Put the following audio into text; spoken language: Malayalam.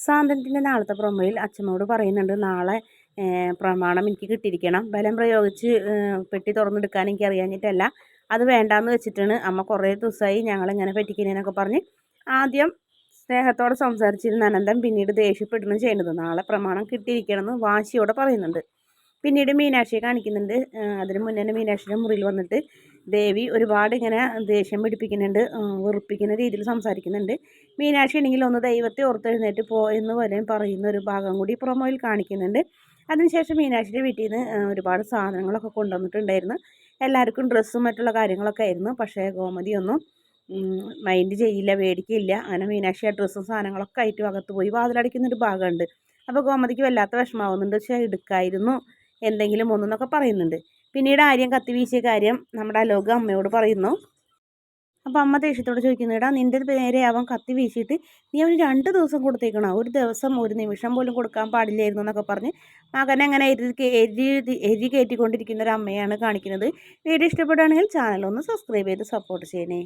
സാന്ത്വനത്തിന്റെ നാളത്തെ പ്രൊമോയിൽ അച്ഛമ്മോട് പറയുന്നുണ്ട് നാളെ പ്രമാണം എനിക്ക് കിട്ടിയിരിക്കണം. ബലം പ്രയോഗിച്ച് പെട്ടി തുറന്നെടുക്കാൻ എനിക്ക് അറിയാഞ്ഞിട്ടല്ല അത് വേണ്ടാന്ന് വെച്ചിട്ടാണ് അമ്മ കുറേ ദിവസമായി ഞങ്ങളിങ്ങനെ പറ്റിക്കുന്നതിനൊക്കെ പറഞ്ഞ് ആദ്യം സ്നേഹത്തോടെ സംസാരിച്ചിരുന്ന അനന്തം പിന്നീട് ദേഷ്യപ്പെടുന്നു ചെയ്യുന്നത് നാളെ പ്രമാണം കിട്ടിയിരിക്കണമെന്ന് വാശിയോടെ പറയുന്നുണ്ട്. പിന്നീട് മീനാക്ഷിയെ കാണിക്കുന്നുണ്ട്. അതിന് മുന്നേ തന്നെ മീനാക്ഷിയുടെ മുറിയിൽ വന്നിട്ട് ദേവി ഒരുപാട് ഇങ്ങനെ ദേഷ്യം പിടിപ്പിക്കുന്നുണ്ട് വെറുപ്പിക്കുന്ന രീതിയിൽ സംസാരിക്കുന്നുണ്ട്. മീനാക്ഷി ആണെങ്കിൽ ഒന്ന് ദൈവത്തെ ഓർത്തെഴുന്നേറ്റ് പോ എന്ന് പോലെ പറയുന്ന ഒരു ഭാഗം കൂടി പ്രൊമോയിൽ കാണിക്കുന്നുണ്ട്. അതിനുശേഷം മീനാക്ഷിയുടെ വീട്ടിൽ നിന്ന് ഒരുപാട് സാധനങ്ങളൊക്കെ കൊണ്ടുവന്നിട്ടുണ്ടായിരുന്നു. എല്ലാവർക്കും ഡ്രസ്സും മറ്റുള്ള കാര്യങ്ങളൊക്കെ ആയിരുന്നു പക്ഷേ ഗോമതിയൊന്നും മൈൻഡ് ചെയ്യില്ല മേടിക്കില്ല അങ്ങനെ മീനാക്ഷി ആ ഡ്രസ്സും സാധനങ്ങളൊക്കെ ആയിട്ട് അകത്ത് പോയി വാതിലടിക്കുന്നൊരു ഭാഗമുണ്ട്. അപ്പോൾ ഗോമതിക്ക് വല്ലാത്ത വിഷമാവുന്നുണ്ട് പക്ഷേ എടുക്കായിരുന്നു. എന്തെങ്കിലും ഒന്നെന്നൊക്കെ പറയുന്നുണ്ട്. പിന്നീട് ആര്യം കത്തി വീശിയ കാര്യം നമ്മുടെ അലോക അമ്മയോട് പറയുന്നു. അപ്പോൾ അമ്മ ദേഷ്യത്തോട് ചോദിക്കുന്നു എടാ നിന്റെ നേരെ അവൻ കത്തി വീശിയിട്ട് നീ അവന് രണ്ട് ദിവസം കൊടുത്തേക്കണം? ഒരു ദിവസം ഒരു നിമിഷം പോലും കൊടുക്കാൻ പാടില്ലായിരുന്നു എന്നൊക്കെ പറഞ്ഞ് മകനെ അങ്ങനെ എരി എരി എരി കയറ്റിക്കൊണ്ടിരിക്കുന്ന ഒരു അമ്മയാണ് കാണിക്കുന്നത്. വീഡിയോ ഇഷ്ടപ്പെടുകയാണെങ്കിൽ ചാനൽ ഒന്ന് സബ്സ്ക്രൈബ് ചെയ്ത് സപ്പോർട്ട് ചെയ്യണേ.